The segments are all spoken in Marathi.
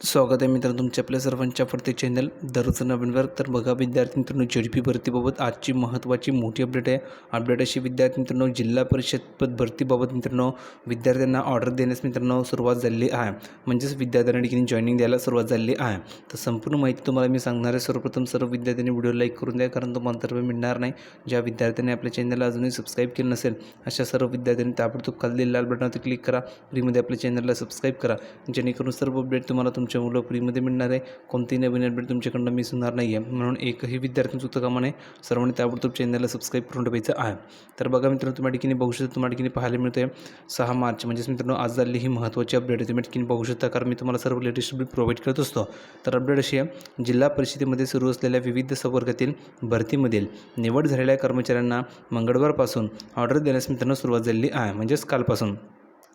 स्वागत आहे मित्रांनो तुमच्या आपल्या सर्वांच्या प्रत्येक चॅनल दररोज नवीनवर तर बघा विद्यार्थी मित्रांनो झेडपी भरतीबाबत आजची महत्त्वाची मोठी अपडेट आहे. अपडेट अशी विद्यार्थी मित्रांनो जिल्हा परिषद पद भरतीबाबत मित्रांनो विद्यार्थ्यांना ऑर्डर देण्यास मित्रांनो सुरुवात झालेली आहे. म्हणजेच विद्यार्थ्यांना ठिकाणी जॉईनिंग द्यायला सुरुवात झालेली आहे. तर संपूर्ण माहिती तुम्हाला मी सांगणार आहे. सर्वप्रथम सर्व विद्यार्थ्यांनी व्हिडिओ लाईक करून द्या कारण तुम्हाला तर्फे मिळणार नाही. ज्या विद्यार्थ्यांनी आपल्या चॅनलला अजूनही सबस्क्राईब केलं नसेल अशा सर्व विद्यार्थ्यांनी ताबडतोब खाली लाल बटनावर क्लिक करा. फ्रीमध्ये आपल्या चॅनलला सबस्क्राईब करा. जेणेकरून सर्व अपडेट तुम्हाला तुमच्या मुलं फ्रीमध्ये मिळणार आहे. कोणतीही नवीन अपडेट तुमच्याकडनं मिस होणार नाही आहे म्हणून एकही विद्यार्थी चुकतं कामा नये सर्वांनी ताबडतोब चॅनलला सबस्क्राईब करून ठेवायचं आहे. तर बघा मित्रांनो तुम्हाला ठिकाणी बघू शकता तुम्हाला ठिकाणी पाहायला मिळते सहा मार्च. म्हणजेच मित्रांनो आज झाली ही महत्त्वाची अपडेट आहे. तुम्ही ठिकाणी बघू शकता कारण मी तुम्हाला सर्व लेटेस्ट अपडेट प्रोव्हाइड करत असतो. तर अपडेट अशी आहे. जिल्हा परिषदेमध्ये सुरू असलेल्या विविध संवर्गातील भरतीमधील निवड झालेल्या कर्मचाऱ्यांना मंगळवारपासून ऑर्डर देण्यास मित्रांनो सुरुवात झालेली आहे. म्हणजेच कालपासून.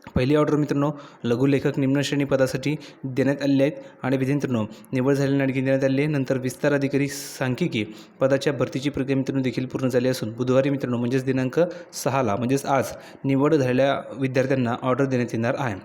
पहिली ऑर्डर मित्रांनो लघुलेखक निम्नश्रेणी पदासाठी देण्यात आलेले आहेत. आणि मित्रांनो निवड झालेल्या आणखी देण्यात आले आहे नंतर विस्तार अधिकारी सांख्यिकी पदाच्या भरतीची प्रक्रिया मित्रांनो देखील पूर्ण झाली असून बुधवारी मित्रांनो म्हणजेच दिनांक सहाला म्हणजेच आज निवड झालेल्या विद्यार्थ्यांना ऑर्डर देण्यात येणार आहे.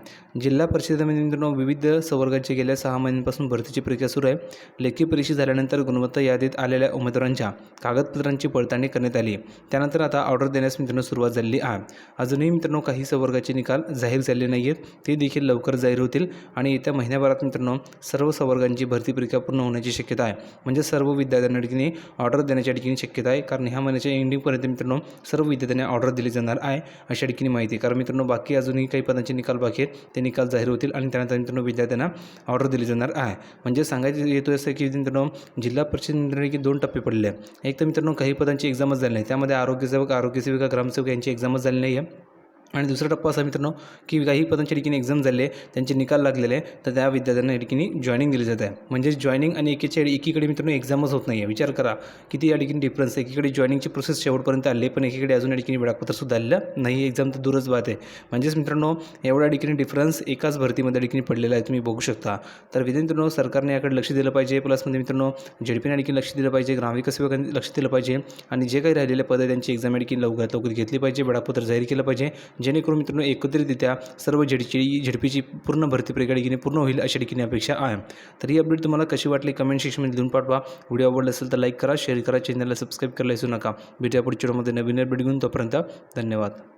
जिल्हा परिषदेमध्ये मित्रांनो विविध सवर्गाचे गेल्या सहा महिन्यांपासून भरतीची प्रक्रिया सुरू आहे. लेखी परीक्षा झाल्यानंतर गुणवत्ता यादीत आलेल्या उमेदवारांच्या कागदपत्रांची पडताळणी करण्यात आली त्यानंतर आता ऑर्डर देण्यास मित्रांनो सुरुवात झालेली आहे. अजूनही मित्रांनो काही संवर्गाचे निकाल झाले जाहीर झाले नाही आहेत ते देखील लवकर जाहीर होतील. आणि येत्या महिन्याभरात मित्रांनो सर्व संवर्गांची भरती परीक्षा पूर्ण होण्याची शक्यता आहे. म्हणजे सर्व विद्यार्थ्यांना ठिकाणी ऑर्डर देण्याच्या ठिकाणी शक्यता आहे. कारण ह्या महिन्याच्या एंडिंगपर्यंत मित्रांनो सर्व विद्यार्थ्यांना ऑर्डर दिली जाणार आहे अशा ठिकाणी माहिती आहे. कारण मित्रांनो बाकी अजूनही काही पदांचे निकाल बाकी आहेत. ते निकाल जाहीर होतील आणि त्यानंतर मित्रांनो विद्यार्थ्यांना ऑर्डर दिली जाणार आहे. म्हणजे सांगायचं येतो असं की मित्रांनो जिल्हा परिषद की दोन टप्पे पडले आहेत. एक तर मित्रांनो काही पदांची एक्झामच झाली नाही. त्यामध्ये आरोग्यसेवक आरोग्यसेविका ग्रामसेवक यांची एक्झामच झाली नाही आहे आणि दुसरा टप्पा असा मित्रांनो की काही पदांच्या ठिकाणी एक्झाम झाले त्यांचे निकाल लागलेले आहे तर त्या विद्यार्थ्यांना या ठिकाणी जॉईनिंग दिली जात आहे. म्हणजे जॉईनिंग आणि एकीच्या एकीकडे मित्रांनो एक्झामच होत नाही आहे विचार करा किती या ठिकाणी डिफरन्स आहे? एकीकडे जॉईनिंगची प्रोसेस शेवटपर्यंत आली पण एकीकडे अजून या ठिकाणी वेळापत्रसुद्धा आलेलं नाही एक्झाम तर दूरच बात आहे म्हणजेच मित्रांनो एवढ्या ठिकाणी डिफरन्स एकाच भरतीमध्ये ठिकाणी पडलेला आहे तुम्ही बघू शकता. तर मित्रांनो सरकारने याकडे लक्ष दिलं पाहिजे. प्लसमध्ये मित्रांनो झेडपीने ठिकाणी लक्ष दिलं पाहिजे. ग्रामविकास विभागाने लक्ष दिलं पाहिजे. आणि जे काही राहिलेले पद आहे त्यांची एक्झाम या ठिकाणी लवकरात लवकर घेतली पाहिजे. वेळापत्र जाहीर केलं पाहिजे. जेणेकरून मित्रांनो एकत्रितरित्या सर्व झेडची झेडपीची पूर्ण भरती प्रक्रिया ठिकाणी पूर्ण होईल अशा ठिकाणी अपेक्षा आहे. तर ही अपडेट तुम्हाला कशी वाटली कमेंट सेक्शनमध्ये लिहून पाठवा. व्हिडिओ आवडला असेल तर लाईक करा शेअर करा चॅनलला सबस्क्राईब करायला विसरू नका. भेटूया पुढच्या व्हिडिओमध्ये नवीन अपडेट घेऊन. तोपर्यंत धन्यवाद.